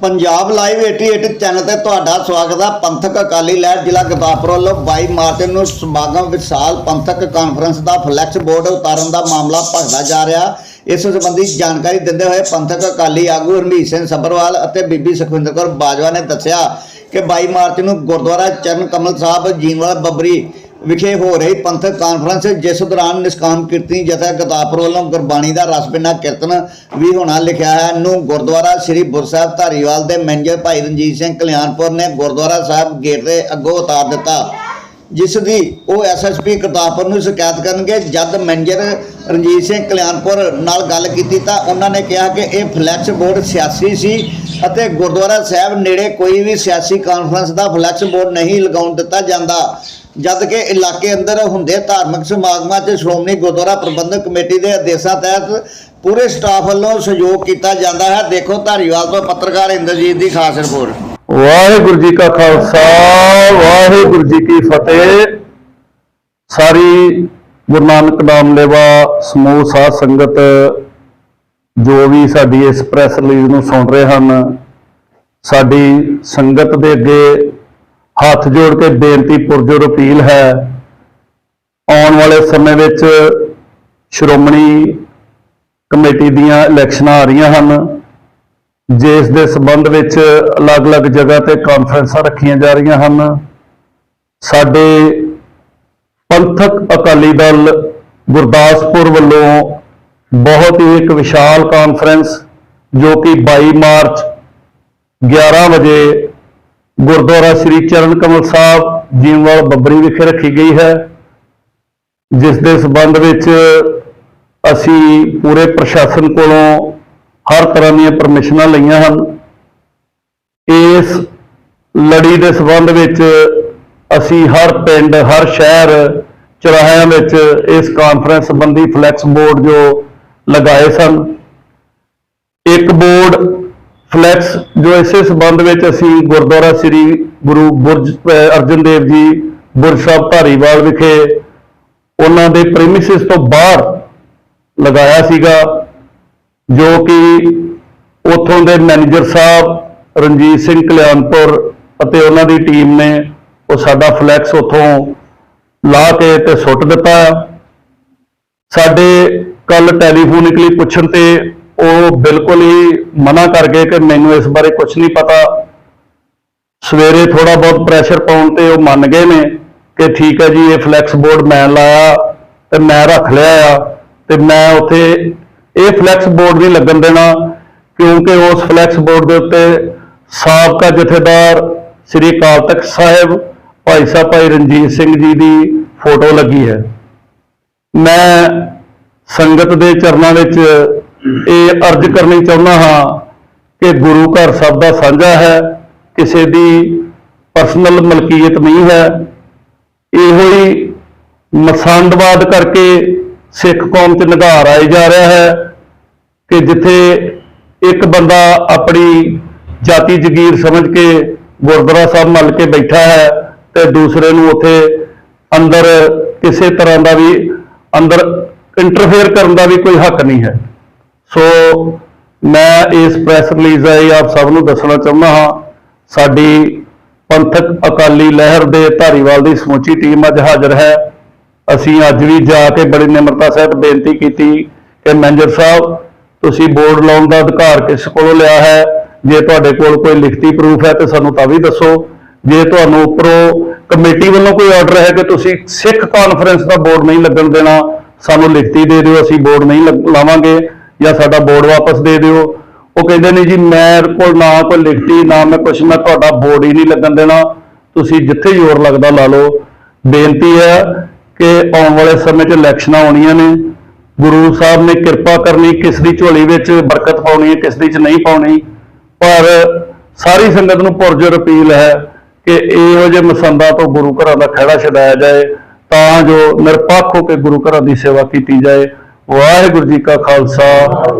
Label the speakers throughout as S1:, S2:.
S1: Punjab live 88 channel ਤੇ ਤੁਹਾਡਾ ਸਵਾਗਤ ਹੈ ਪੰਥਕ ਅਕਾਲੀ ਲਹਿਰ ਜ਼ਿਲ੍ਹਾ ਗੁਰਦਾਸਪੁਰ ਵੱਲੋਂ 22 ਮਾਰਚ ਨੂੰ ਸਮਾਗਮ ਵਿਸ਼ਾਲ ਪੰਥਕ ਕਾਨਫਰੰਸ ਦਾ ਫਲੈਕਸ ਬੋਰਡ ਉਤਾਰਨ ਦਾ ਮਾਮਲਾ ਭਖਦਾ ਜਾ ਰਿਹਾ। ਇਸ ਸੰਬੰਧੀ ਜਾਣਕਾਰੀ ਦਿੰਦੇ ਹੋਏ ਪੰਥਕ ਅਕਾਲੀ ਆਗੂ ਹਰਮੀਤ ਸਿੰਘ ਸੱਭਰਵਾਲ ਅਤੇ ਬੀਬੀ ਸੁਖਵਿੰਦਰ ਕੌਰ ਬਾਜਵਾ ਨੇ ਦੱਸਿਆ ਕਿ 22 ਮਾਰਚ ਨੂੰ ਗੁਰਦੁਆਰਾ ਚਰਨ ਕਮਲ ਸਾਹਿਬ ਜੀਨਵਾਲ ਬੱਬਰੀ ਵਿਖੇ ਹੋ ਰਹੀ ਪੰਥਕ ਕਾਨਫਰੰਸ ਜਿਸ ਦੌਰਾਨ ਨਿਸ਼ਕਾਮ ਕੀਰਤਨੀ ਜਥਾ ਗਤਾਪੁਰ ਵੱਲੋਂ ਗੁਰਬਾਣੀ ਦਾ ਰਸ ਰਸਬਿਨਾ ਕੀਰਤਨ ਵੀ ਹੋਣਾ ਲਿਖਿਆ ਹੈ। ਨੂੰ ਗੁਰਦੁਆਰਾ ਸ੍ਰੀ ਗੁਰਸਾਹਿਬ ਧਾਰੀਵਾਲ ਦੇ ਮੈਨੇਜਰ ਭਾਈ ਰਣਜੀਤ ਸਿੰਘ ਕਲਿਆਣਪੁਰ ਨੇ ਗੁਰਦੁਆਰਾ ਸਾਹਿਬ ਗੇਟ ਦੇ ਅੱਗੋਂ ਉਤਾਰ ਦਿੱਤਾ। ਜਿਸ ਦੀ ਉਹ ਐਸਐਸਪੀ ਕਰਤਾਰਪੁਰ ਨੂੰ ਸ਼ਿਕਾਇਤ ਕਰਨਗੇ। ਜਦ ਮੈਨੇਜਰ ਰਣਜੀਤ ਸਿੰਘ ਕਲਿਆਣਪੁਰ ਨਾਲ ਗੱਲ ਕੀਤੀ ਤਾਂ ਉਹਨਾਂ ਨੇ ਕਿਹਾ ਕਿ ਇਹ ਫਲੈਕਸ ਬੋਰਡ ਸਿਆਸੀ ਸੀ ਅਤੇ ਗੁਰਦੁਆਰਾ ਸਾਹਿਬ ਨੇੜੇ ਕੋਈ ਵੀ ਸਿਆਸੀ ਕਾਨਫਰੰਸ ਦਾ ਫਲੈਕਸ ਬੋਰਡ ਨਹੀਂ ਲਗਾਉਣ ਦਿੱਤਾ ਜਾਂਦਾ। ਜਦ ਕਿ ਇਲਾਕੇ ਅੰਦਰ ਹੁੰਦੇ ਧਾਰਮਿਕ ਸਮਾਗਮਾਂ 'ਚ ਸ਼੍ਰੋਮਣੀ ਗੁਰਦੁਆਰਾ ਪ੍ਰਬੰਧਕ ਕਮੇਟੀ ਦੇ ਆਦੇਸ਼ਾਂ ਤਹਿਤ ਪੂਰੇ ਸਟਾਫ ਵੱਲੋਂ ਸਹਿਯੋਗ ਕੀਤਾ ਜਾਂਦਾ ਹੈ। ਦੇਖੋ ਧਾਰੀਵਾਲ ਤੋਂ ਪੱਤਰਕਾਰ ਇੰਦਰਜੀਤ ਦੀ ਖਾਸ ਰਿਪੋਰਟ।
S2: ਵਾਹਿਗੁਰੂ ਜੀ ਕਾ ਖਾਲਸਾ, ਵਾਹਿਗੁਰੂ ਜੀ ਕੀ ਫਤਿਹ। ਸਾਰੀ ਗੁਰੂ ਨਾਨਕ ਨਾਮ ਲੇਵਾ ਸਮੂਹ, ਸਾਧ ਸੰਗਤ ਜੋ ਵੀ ਸਾਡੀ ਇਸ ਪ੍ਰੈਸ ਰਿਲੀਜ਼ ਨੂੰ ਸੁਣ ਰਹੇ ਹਨ, ਸਾਡੀ ਸੰਗਤ ਦੇ ਅੱਗੇ ਹੱਥ ਜੋੜ ਕੇ ਬੇਨਤੀ ਪੁਰਜੋਰ ਅਪੀਲ ਹੈ। ਆਉਣ ਵਾਲੇ ਸਮੇਂ ਵਿੱਚ ਸ਼੍ਰੋਮਣੀ ਕਮੇਟੀ ਦੀਆਂ ਇਲੈਕਸ਼ਨਾਂ ਆ ਰਹੀਆਂ ਹਨ। ਜਿਸ ਦੇ ਸੰਬੰਧ ਵਿੱਚ ਅਲੱਗ-ਅਲੱਗ ਜਗ੍ਹਾ ਤੇ ਕਾਨਫਰੰਸਾਂ ਰੱਖੀਆਂ ਜਾ ਰਹੀਆਂ ਹਨ, ਸਾਡੇ ਪੰਥਕ ਅਕਾਲੀ ਦਲ ਗੁਰਦਾਸਪੁਰ ਵੱਲੋਂ ਬਹੁਤ ਹੀ ਇੱਕ ਵਿਸ਼ਾਲ ਕਾਨਫਰੰਸ ਜੋ ਕਿ 22 ਮਾਰਚ 11 ਵਜੇ ਗੁਰਦੁਆਰਾ ਸ੍ਰੀ ਚਰਨ ਕਮਲ ਸਾਹਿਬ ਜੀਵਵਾਲ ਬੱਬਰੀ ਵਿਖੇ ਰੱਖੀ ਗਈ ਹੈ, ਜਿਸ ਦੇ ਸੰਬੰਧ ਵਿੱਚ ਅਸੀਂ ਪੂਰੇ ਪ੍ਰਸ਼ਾਸਨ ਕੋਲੋਂ ਹਰ ਤਰ੍ਹਾਂ ਦੀਆਂ ਪਰਮਿਸ਼ਨਾਂ ਲਈਆਂ ਹਨ। ਇਸ ਲੜੀ ਦੇ ਸੰਬੰਧ ਵਿੱਚ ਅਸੀਂ ਹਰ ਪਿੰਡ, ਹਰ ਸ਼ਹਿਰ, ਚੌਰਾਹਿਆਂ ਵਿੱਚ ਇਸ ਕਾਨਫਰੰਸ ਸੰਬੰਧੀ ਫਲੈਕਸ ਬੋਰਡ ਜੋ ਲਗਾਏ ਸਨ। ਇੱਕ ਬੋਰਡ ਫਲੈਕਸ ਜੋ ਇਸੇ ਸੰਬੰਧ ਵਿੱਚ ਅਸੀਂ ਗੁਰਦੁਆਰਾ ਸ੍ਰੀ ਗੁਰੂ ਬੁਰਜ ਅਰਜਨ ਦੇਵ ਜੀ ਬੁਰਜ ਸਾਹਿਬ ਧਾਰੀਵਾਲ ਵਿਖੇ ਉਹਨਾਂ ਦੇ ਪ੍ਰੈਮਿਸਿਸ ਤੋਂ ਬਾਹਰ ਲਗਾਇਆ ਸੀਗਾ, ਜੋ ਕਿ ਉਥੋਂ ਦੇ ਮੈਨੇਜਰ ਸਾਹਿਬ ਰਣਜੀਤ ਸਿੰਘ ਕਲਿਆਣਪੁਰ ਅਤੇ ਉਹਨਾਂ ਦੀ ਟੀਮ ਨੇ ਉਹ ਸਾਡਾ ਫਲੈਕਸ ਉਥੋਂ ਲਾ ਕੇ ਤੇ ਸੁੱਟ ਦਿੱਤਾ। ਸਾਡੇ ਕੱਲ ਟੈਲੀਫੋਨਿਕਲੀ ਪੁੱਛਣ ਤੇ ਉਹ ਬਿਲਕੁਲ ਹੀ ਮਨਾ ਕਰ ਗਏ ਕਿ ਮੈਨੂੰ ਇਸ ਬਾਰੇ ਕੁਝ ਨਹੀਂ ਪਤਾ। ਸਵੇਰੇ ਥੋੜਾ ਬਹੁਤ ਪ੍ਰੈਸ਼ਰ ਪਾਉਣ ਤੇ ਉਹ ਮੰਨ ਗਏ ਨੇ ਕਿ ਠੀਕ ਹੈ ਜੀ, ਇਹ ਫਲੈਕਸ ਬੋਰਡ ਮੈਂ ਲਾਇਆ ਤੇ ਮੈਂ ਰੱਖ ਲਿਆ ਆ ਤੇ ਮੈਂ ਉੱਥੇ ਇਹ ਫਲੈਕਸ ਬੋਰਡ ਨਹੀਂ ਲੱਗਣ ਦੇਣਾ ਕਿਉਂਕਿ ਉਸ ਫਲੈਕਸ ਬੋਰਡ ਦੇ ਉੱਤੇ ਸਾਬਕਾ ਜਥੇਦਾਰ ਸ੍ਰੀ ਅਕਾਲ ਤਖਤ ਸਾਹਿਬ, ਭਾਈ ਸਾਹਿਬ ਭਾਈ ਰਣਜੀਤ ਸਿੰਘ ਜੀ ਦੀ ਫੋਟੋ ਲੱਗੀ ਹੈ। ਮੈਂ ਸੰਗਤ ਦੇ ਚਰਨਾਂ ਵਿੱਚ ਇਹ ਅਰਜ਼ ਕਰਨੀ ਚਾਹੁੰਦਾ ਹਾਂ ਕਿ ਗੁਰੂ ਘਰ ਸਭ ਦਾ ਸਾਂਝਾ ਹੈ, ਕਿਸੇ ਦੀ ਪਰਸਨਲ ਮਲਕੀਅਤ ਨਹੀਂ ਹੈ। ਇਹੋ ਹੀ ਮਸੰਦਵਾਦ ਕਰਕੇ ਸਿੱਖ ਕੌਮ 'ਚ ਨਿਧਾਰ ਆਏ ਜਾ ਰਿਹਾ ਹੈ ਕਿ ਜਿੱਥੇ ਇੱਕ ਬੰਦਾ ਆਪਣੀ ਜਾਤੀ ਜਗੀਰ ਸਮਝ ਕੇ ਗੁਰਦੁਆਰਾ ਸਾਹਿਬ ਮੱਲ ਕੇ ਬੈਠਾ ਹੈ ਤੇ ਦੂਸਰੇ ਨੂੰ ਉੱਥੇ ਅੰਦਰ ਕਿਸੇ ਤਰ੍ਹਾਂ ਦਾ ਵੀ ਅੰਦਰ ਇੰਟਰਫੇਅਰ ਕਰਨ ਦਾ ਵੀ ਕੋਈ ਹੱਕ ਨਹੀਂ ਹੈ। ਸੋ ਮੈਂ ਇਸ ਪ੍ਰੈਸ ਰਿਲੀਜ਼ ਰਾਹੀਂ ਆਪ ਸਭ ਨੂੰ ਦੱਸਣਾ ਚਾਹੁੰਦਾ ਹਾਂ, ਸਾਡੀ ਪੰਥਕ ਅਕਾਲੀ ਲਹਿਰ ਦੇ ਧਾਰੀਵਾਲ ਦੀ ਸਮੁੱਚੀ ਟੀਮ ਅੱਜ ਹਾਜ਼ਰ ਹੈ। ਅਸੀਂ ਅੱਜ ਵੀ ਜਾ ਕੇ ਬੜੀ ਨਿਮਰਤਾ ਸਹਿਤ ਬੇਨਤੀ ਕੀਤੀ ਕਿ ਮੈਨੇਜਰ ਸਾਹਿਬ, ਤੁਸੀਂ ਬੋਰਡ ਲਾਉਣ ਦਾ ਅਧਿਕਾਰ ਕਿਸ ਕੋਲੋਂ ਲਿਆ ਹੈ? ਜੇ ਤੁਹਾਡੇ ਕੋਲ ਕੋਈ ਲਿਖਤੀ ਪ੍ਰੂਫ ਹੈ ਤੇ ਸਾਨੂੰ ਤਾਂ ਵੀ ਦੱਸੋ। ਜੇ ਤੁਹਾਨੂੰ ਉੱਪਰੋਂ ਕਮੇਟੀ ਵੱਲੋਂ ਕੋਈ ਆਰਡਰ ਹੈ ਕਿ ਤੁਸੀਂ ਸਿੱਖ ਕਾਨਫਰੰਸ ਦਾ ਬੋਰਡ ਨਹੀਂ ਲੱਗਣ ਦੇਣਾ, ਸਾਨੂੰ ਲਿਖਤੀ ਦੇ ਦਿਓ, ਅਸੀਂ ਬੋਰਡ ਨਹੀਂ ਲੱਗ- ਲਾਵਾਂਗੇ। ਜਾਂ ਸਾਡਾ ਬੋਰਡ ਵਾਪਸ ਦੇ ਦਿਓ। ਉਹ ਕਹਿੰਦੇ ਨੇ ਜੀ, ਮੇਰੇ ਕੋਲ ਨਾ ਕੋਈ ਲਿਖਤੀ, ਨਾ ਮੈਂ ਕੁਛ, ਮੈਂ ਤੁਹਾਡਾ ਬੋਰਡ ਹੀ ਨਹੀਂ ਲੱਗਣ ਦੇਣਾ। ਤੁਸੀਂ ਜਿੱਥੇ ਜ਼ੋਰ ਲੱਗਦਾ ਲਾ ਲਓ। ਬੇਨਤੀ ਹੈ ਕਿ ਆਉਣ ਵਾਲੇ ਸਮੇਂ 'ਚ ਇਲੈਕਸ਼ਨਾਂ ਆਉਣੀਆਂ ਨੇ। ਗੁਰੂ ਸਾਹਿਬ ਨੇ ਕਿਰਪਾ ਕਰਨੀ, ਕਿਸ ਦੀ ਝੋਲੀ ਵਿੱਚ ਬਰਕਤ ਪਾਉਣੀ ਹੈ, ਕਿਸ ਦੀ 'ਚ ਨਹੀਂ ਪਾਉਣੀ। ਪਰ ਸਾਰੀ ਸੰਗਤ ਨੂੰ ਪੁਰਜੋਰ ਅਪੀਲ ਹੈ ਕਿ ਇਹੋ ਜਿਹੇ ਮਸੰਦਾਂ ਤੋਂ ਗੁਰੂ ਘਰਾਂ ਦਾ ਖਹਿੜਾ ਛਡਾਇਆ ਜਾਏ, ਤਾਂ ਜੋ ਨਿਰਪੱਖ ਹੋ ਕੇ ਗੁਰੂ ਘਰਾਂ ਦੀ ਸੇਵਾ ਕੀਤੀ ਜਾਏ। ਵਾਹਿਗੁਰੂ ਜੀ ਕਾ ਖਾਲਸਾ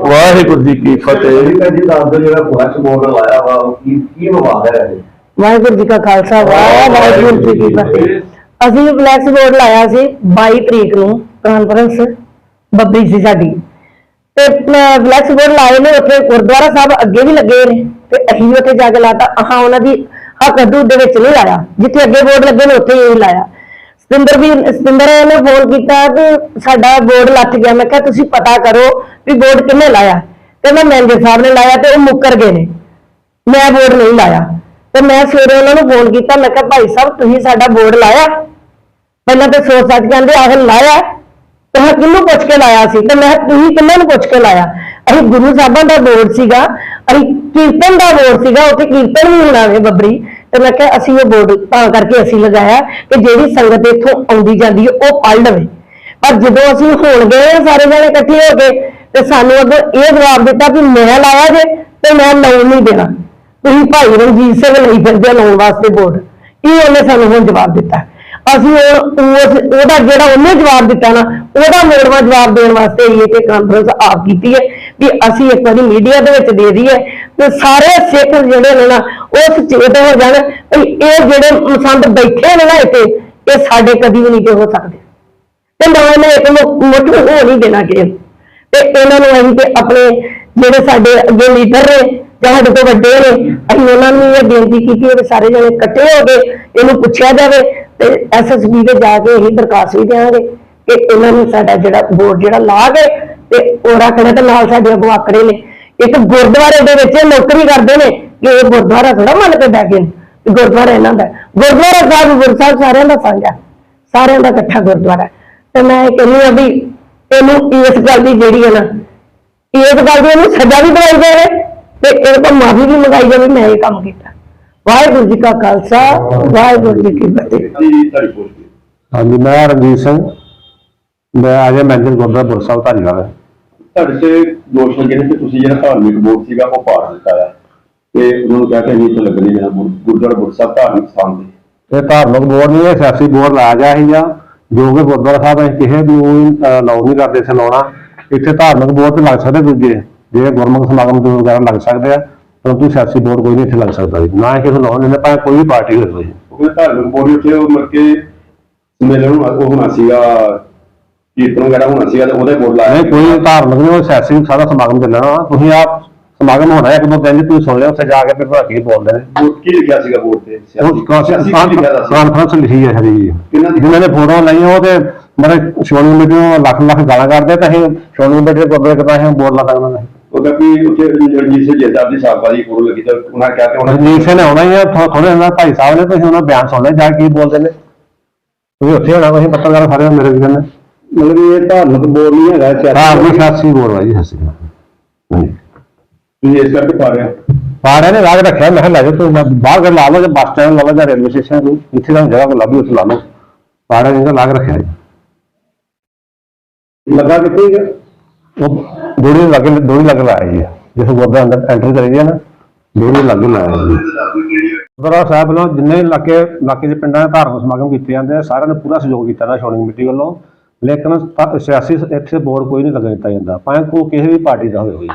S2: ਵਾਹਿਗੁਰੂ ਜੀ ਕੀ ਫਤਿਹ।
S3: ਜੀ ਜੀ ਦੱਸ ਦਿਓ ਜਿਹੜਾ ਫਲੈਕਸ ਬੋਰਡ ਲਾਇਆ ਵਾ ਉਹ ਕੀ ਕੀ ਵਿਵਾਦ ਹੈ ਇਹ?
S4: ਵਾਹਿਗੁਰੂ ਜੀ ਕਾ ਖਾਲਸਾ ਵਾਹ ਵਾਹਿਗੁਰੂ ਜੀ ਕੀ ਫਤਿਹ। ਅਸੀਂ ਫਲੈਕਸ ਬੋਰਡ ਲਾਇਆ ਸੀ 22 ਤਰੀਕ ਨੂੰ ਕਾਨਫਰੰਸ ਬੱਬਰੀ ਸੀ ਸਾਡੀ। ਤੇ ਫਲੈਕਸ ਬੋਰਡ ਲਾਏ ਨੇ ਉੱਥੇ ਗੁਰਦੁਆਰਾ ਸਾਹਿਬ ਅੱਗੇ ਵੀ ਲੱਗੇ ਨੇ ਤੇ ਅਸੀਂ ਉੱਥੇ ਜਾ ਕੇ ਲਾਤਾ। ਆਹਾਂ ਉਹਨਾਂ ਦੀ ਹੱਕ ਹਦੂਦ ਦੇ ਵਿੱਚ ਨਹੀਂ ਲਾਇਆ। ਜਿੱਥੇ ਅੱਗੇ ਬੋਰਡ ਲੱਗੇ ਨੇ ਉੱਥੇ ਹੀ ਲਾਇਆ। ਸਤਿੰਦਰ ਵੀ, ਸਤਿੰਦਰ ਨੇ ਫੋਨ ਕੀਤਾ ਕਿ ਸਾਡਾ ਬੋਰਡ ਲੱਥ ਗਿਆ। ਮੈਂ ਕਿਹਾ, ਤੁਸੀਂ ਪਤਾ ਕਰੋ ਵੀ ਬੋਰਡ ਕਿੰਨੇ ਲਾਇਆ? ਤੇ ਮੈਨੇਜਰ ਸਾਹਿਬ ਨੇ ਲਾਇਆ ਤੇ ਉਹ ਮੁੱਕਰ ਗਏ ਨੇ। ਮੈਂ ਬੋਰਡ ਨਹੀਂ ਲਾਇਆ। ਤੇ ਮੈਂ ਸਵੇਰੇ ਉਹਨਾਂ ਨੂੰ ਫੋਨ ਕੀਤਾ। ਮੈਂ ਕਿਹਾ, ਭਾਈ ਸਾਹਿਬ, ਤੁਸੀਂ ਸਾਡਾ ਬੋਰਡ ਲਾਇਆ? ਪਹਿਲਾਂ ਤੇ ਸੋਚ ਸੱਚ ਕਹਿੰਦੇ ਆਹ ਲਾਇਆ? ਤੇ ਮੈਂ ਕਿਹਨੂੰ ਪੁੱਛ ਕੇ ਲਾਇਆ ਸੀ? ਤੇ ਮੈਂ ਤੁਸੀਂ ਕਿਹਨਾਂ ਨੂੰ ਪੁੱਛ ਕੇ ਲਾਇਆ? ਅਸੀਂ ਗੁਰੂ ਸਾਹਿਬਾਂ ਦਾ ਬੋਰਡ ਸੀਗਾ। ਅਸੀਂ ਕੀਰਤਨ ਦਾ ਬੋਰਡ ਸੀਗਾ। ਉੱਥੇ ਕੀਰਤਨ ਵੀ ਹੋਣਾ ਵੇ ਬੱਬਰੀ। ਤੇ ਮੈਂ ਕਿਹਾ ਅਸੀਂ ਉਹ ਬੋਰਡ ਤਾਂ ਕਰਕੇ ਅਸੀਂ ਲਗਾਇਆ ਕਿ ਜਿਹੜੀ ਸੰਗਤ ਇੱਥੋਂ ਆਉਂਦੀ ਜਾਂਦੀ ਹੈ, ਉਹ ਪੜ ਲਵੇ। ਪਰ ਜਦੋਂ ਅਸੀਂ ਹੋਣ ਗਏ ਆ ਸਾਰੇ ਜਣੇ ਇਕੱਠੇ ਹੋ ਕੇ, ਤੇ ਸਾਨੂੰ ਅੱਗੋਂ ਇਹ ਜਵਾਬ ਦਿੱਤਾ ਕਿ ਮੈਂ ਲਾਇਆ ਜੇ, ਤੇ ਮੈਂ ਲਾਉਣ ਨਹੀਂ ਦੇਣਾ। ਤੁਸੀਂ ਭਾਈ ਰਣਜੀਤ ਸਿੰਘ ਲਈ ਫਿਰਦੇ ਲਾਉਣ ਵਾਸਤੇ ਬੋਰਡ ਇਹ ਉਹਨੇ ਸਾਨੂੰ ਹੁਣ ਜਵਾਬ ਦਿੱਤਾ। ਅਸੀਂ ਉਹ ਉਸ ਉਹਦਾ ਜਿਹੜਾ ਉਹਨੇ ਜਵਾਬ ਦਿੱਤਾ ਨਾ, ਉਹਦਾ ਮੋੜਵਾ ਜਵਾਬ ਦੇਣ ਵਾਸਤੇ ਇਹ ਤੇ ਕਾਨਫਰੰਸ ਆਪ ਕੀਤੀ ਹੈ ਵੀ ਅਸੀਂ ਇੱਕ ਵਾਰੀ ਮੀਡੀਆ ਦੇ ਵਿੱਚ ਦੇ ਦਈਏ। ਤੇ ਸਾਰੇ ਸਿੱਖ ਜਿਹੜੇ ਨੇ ਨਾ, ਉਹ ਸੁਚੇਤ ਹੋ ਜਾਣ ਵੀ ਇਹ ਜਿਹੜੇ ਮਸੰਦ ਬੈਠੇ ਨੇ ਨਾ ਇੱਥੇ, ਇਹ ਸਾਡੇ ਕਦੀ ਵੀ ਨਹੀਂ ਜੇ ਹੋ ਸਕਦੇ। ਤੇ ਨਾ ਇਹਨੇ ਇੱਕ ਮੁ- ਮੁੱਠ ਹੋ ਨਹੀਂ ਦੇਣਾ ਕਿ ਤੇ ਇਹਨਾਂ ਨੂੰ ਅਸੀਂ ਤੇ ਆਪਣੇ ਜਿਹੜੇ ਸਾਡੇ ਅੱਗੇ ਲੀਡਰ ਨੇ, ਜਾਂ ਸਾਡੇ ਤੋਂ ਵੱਡੇ ਨੇ, ਅਸੀਂ ਉਹਨਾਂ ਨੂੰ ਇਹ ਬੇਨਤੀ ਕੀਤੀ ਹੈ ਕਿ ਸਾਰੇ ਜਣੇ ਇਕੱਠੇ ਹੋ ਕੇ ਇਹਨੂੰ ਪੁੱਛਿਆ ਜਾਵੇ। ਤੇ ਐਸਐਸਬੀ ਦੇ ਜਾ ਕੇ ਇਹੀ ਦਰਖਾਸਤ ਵੀ ਦੇਵਾਂਗੇ ਕਿ ਇਹਨਾਂ ਨੂੰ ਸਾਡਾ ਜਿਹੜਾ ਬੋਰਡ ਜਿਹੜਾ ਲਾ ਕੇ ਤੇ ਉਹ ਰੱਖਣਾ ਤੇ ਨਾਲ ਸਾਡੇ ਅੱਗੋਂ ਆਕੜੇ ਨੇ। ਇੱਕ ਗੁਰਦੁਆਰੇ ਦੇ ਵਿੱਚ ਇਹ ਨੌਕਰੀ ਕਰਦੇ ਨੇ ਕਿ ਇਹ ਗੁਰਦੁਆਰਾ ਥੋੜਾ ਮੰਨ ਕੇ ਬਹਿ ਗਏ ਨੇ ਗੁਰਦੁਆਰਾ ਇਹਨਾਂ ਦਾ ਗੁਰਦੁਆਰਾ ਸਾਹਿਬ, ਗੁਰੂ ਸਾਹਿਬ ਸਾਰਿਆਂ ਦਾ ਸਾਂਝਾ ਸਾਰਿਆਂ ਦਾ ਇਕੱਠਾ ਗੁਰਦੁਆਰਾ ਤੇ ਮੈਂ ਇਹ ਕਹਿੰਦੀ ਆ ਵੀ ਇਹਨੂੰ ਇਸ ਗੱਲ ਦੀ ਜਿਹੜੀ ਹੈ ਨਾ, ਇਸ ਗੱਲ ਦੀ ਇਹਨੂੰ ਸਜ਼ਾ ਵੀ ਦਿਵਾਈ ਜਾਵੇ ਤੇ ਇਹ ਤੋਂ ਮਾਫੀ ਵੀ ਮੰਗਾਈ ਜਾਵੇ, ਮੈਂ ਇਹ ਕੰਮ ਕੀਤਾ। ਵਾਹਿਗੁਰੂ ਜੀ ਕਾ ਖਾਲਸਾ ਵਾਹਿਗੁਰੂ ਜੀ ਕੀ ਫਤਿਹ।
S5: ਹਾਂਜੀ ਮੈਂ ਰਣਜੀਤ ਸਿੰਘ। ਮੈਂ ਆਜਾ ਮੈਨੇਜਰ ਗੁਰਦੁਆਰਾ ਸਾਹਿਬ ਧਾਰੀਵਾਲ।
S3: ਤੁਹਾਡੇ ਤੇ ਦੋਸ਼ ਲੱਗੇ ਨੇ ਕਿ ਤੁਸੀਂ ਜਿਹੜਾ ਧਾਰਮਿਕ ਬੋਰਡ ਸੀਗਾ ਉਹ ਪਾੜ ਦਿੱਤਾ ਆ। ਤੇ ਉਹਨਾਂ ਨੂੰ ਕਹਿੰਦੇ ਨਹੀਂ ਇੱਥੇ ਲੱਗਣੀ ਜਿਹੜਾ ਗੁਰ- ਗੁਰਦੁਆਰਾ ਗੁਰ ਸਾਹਿਬ ਧਾਰਮਿਕ ਸਥਾਨ ਤੇ।
S5: ਇਹ ਧਾਰਮਿਕ ਬੋਰਡ ਨਹੀਂ ਹੈ ਸਿਆਸੀ ਬੋਰਡ ਲਾਇਆ ਗਿਆ ਸੀ ਜਾਂ ਜੋ ਕਿ ਗੁਰਦੁਆਰਾ ਸਾਹਿਬ ਅਸੀਂ ਕਿਸੇ ਵੀ ਉਹ ਲਾਉ ਨਹੀਂ ਕਰਦੇ ਸੀ ਲਾਉਣਾ। ਇੱਥੇ ਧਾਰਮਿਕ ਬੋਰਡ ਤੇ ਲੱਗ ਸਕਦੇ ਦੂਜੇ। ਜਿਹੜੇ ਗੁਰਮੁਖ ਸਮਾਗਮ ਤੇ ਵਗੈਰਾ ਲੱਗ ਸਕਦੇ ਆ। ਪਰੰਤੂ ਸਿਆਸੀ ਬੋਰਡ ਕੋਈ ਨਹੀਂ ਇੱਥੇ ਲੱਗ ਸਕਦਾ ਜੀ ਨਾ ਹੀ ਕਿਸੇ ਲਾਉਣ ਦਿੰਦੇ ਭਾਵੇਂ ਕੋਈ ਵੀ ਪਾਰਟੀ ਹੋਵੇ ਜੀ
S3: ਉਹ ਕਹਿੰਦੇ ਧਾਰਮਿਕ ਉੱਤੇ ਉਹ ਮਰ ਕੇ ਮੇਲੇ ਨੂੰ ਉਹ ਹੋਣਾ ਸੀਗਾ ਕੀਰਤਨ ਵਗੈਰਾ ਹੋਣਾ ਸੀਗਾ ਤੇ ਉਹਦੇ ਬੋਰਡ ਲਾਇਆ।
S5: ਨਹੀਂ ਕੋਈ ਧਾਰਮਿਕ ਨਹੀਂ ਉਹ ਸਿਆਸੀ ਸਾਰਾ ਸਮਾਗਮ ਚੱਲਣਾ ਵਾ। ਤੁਸੀਂ ਆਪ ਸਮਾਗਮ ਹੋਣਾ ਇੱਕ ਦੋ ਦਿਨ 'ਚ ਤੁਸੀਂ ਸੁਣ ਲਿਓ ਉੱਥੇ ਜਾ ਕੇ ਫਿਰ ਭਲਾ ਕੀ ਬੋਲਦੇ ਨੇ।
S3: ਬੋਰਡ ਕੀ ਲਿਖਿਆ ਸੀਗਾ ਬੋਰਡ ਤੇ?
S5: ਉਹ
S3: ਸਿਆਸੀ ਕੀ ਲਿਖਿਆ ਦਾ ਸੀ?
S5: ਕਾਨਫਰੰਸ ਲਿਖੀ ਹੈ ਹਰੀ ਜੀ
S3: ਕਿਹਨਾਂ ਦੀ?
S5: ਜਿਨ੍ਹਾਂ ਨੇ ਫੋਟੋ ਲਾਈਆਂ ਉਹ ਤੇ ਮੇਰੇ ਸ਼ੋਨੀ ਨੂੰ ਲੱਖ ਲੱਖ ਗਾਲਾਂ ਕੱਢਦੇ ਤਾਂ ਅਸੀਂ ਸ਼ੋਨੀ ਕਮੇਟੀ ਦੇ ਗੁਰਦੁਆਰੇ ਕਿਤਾ ਅਸੀਂ ਬੋਲ ਲਾ ਸਕਦੇ ਨੇ।
S3: ਉਹ ਕਹਿੰਦੇ ਉੱਥੇ ਰਣਜੀਤ ਸਿੰਘ ਜੇਦਾਰ ਦੀ ਸਾਖਾ ਦੀ ਫੋਟੋ ਲੱਗੀ ਤੇ ਉਹਨਾਂ ਕਿਹਾ ਉਹਨਾਂ
S5: ਰਣਜੀਤ ਸਿੰਘ ਨੇ ਆਉਣਾ ਹੀ ਆ ਥੋੜੇ ਦਿਨਾਂ ਭਾਈ ਸਾਹਿਬ ਨੇ ਤੁਸੀਂ ਉਹਨਾਂ ਬਿਆਨ ਸੁਣ ਲਿਆ ਜਾ ਕੇ ਕੀ ਬੋਲਦੇ ਨੇ ਤੁਸੀਂ ਉੱਥੇ ਹੋਣਾ ਤੁਸੀਂ ਪੱਤਰਕਾਰ ਸਾਰੇ ਮੇਰੇ ਵੀ ਕਹਿੰਦੇ।
S3: ਮਤਲਬ ਇਹ ਧਾਰਮਿਕ ਬੋਰਡ ਨਹੀਂ ਹੈਗਾ
S5: ਹਾਂ ਉਹ ਸਿਆਸੀ ਬੋਲ ਵਾ ਜੀ ਸਿਆਸੀ
S3: ਤੁਸੀਂ ਇਸ ਕਰਕੇ ਪਾ ਰਹੇ ਹੋ?
S5: ਪਾੜਿਆਂ ਨੇ ਰਾਗ ਰੱਖਿਆ ਮੈਂ ਕਿਹਾ ਲੈ ਜਾਓ ਤੂੰ ਮੈਂ ਬਾਹਰ ਕਰ ਲਾ ਲਓ ਜਾਂ ਬੱਸ ਸਟੈਂਡ ਲਾ ਲਓ ਜਾਂ ਰੇਲਵੇ ਸਟੇਸ਼ਨ ਨੂੰ ਇੱਥੇ ਤਾਂ ਜਗ੍ਹਾ ਕੋ ਲੱਭੀ ਉੱਥੇ ਲਾ ਲਓ। ਪਾੜਿਆਂ ਨੇ ਤਾਂ ਲਾਗ ਰੱਖਿਆ ਜੀ।
S3: ਲੱਗਾ ਕਿੱਥੇ
S5: ਉਹ ਦੋੜੀ ਲੱਗ ਦੋੜੀ ਲੱਗ ਲਾਇਆ ਜੀ ਜਿਸ ਗੁਰਦਾ ਅੰਦਰ ਐਂਟਰ ਕਰੀ ਦੀ ਹੈ ਨਾ ਦੋੜੀ ਲਾਇਆ ਜੀ ਗੁਰਦੁਆਰਾ ਸਾਹਿਬ ਵੱਲੋਂ ਜਿੰਨੇ ਇਲਾਕੇ ਇਲਾਕੇ ਦੇ ਪਿੰਡਾਂ ਦੇ ਧਾਰਮਿਕ ਸਮਾਗਮ ਕੀਤੇ ਜਾਂਦੇ ਆ, ਸਾਰਿਆਂ ਨੇ ਪੂਰਾ ਸਹਿਯੋਗ ਕੀਤਾ ਨਾ ਸ਼ੌਣੀ ਕਮੇਟੀ ਵੱਲੋਂ। ਲੇਕਿਨ ਪ- ਸਿਆਸੀ ਇੱਥੇ ਬੋਰਡ ਕੋਈ ਨਹੀਂ ਲੱਗਣ ਦਿੱਤਾ ਜਾਂਦਾ। ਭਾਵੇਂ ਕੋਈ ਕਿਸੇ ਵੀ ਪਾਰਟੀ ਦਾ ਹੋਵੇ ਹੋਈ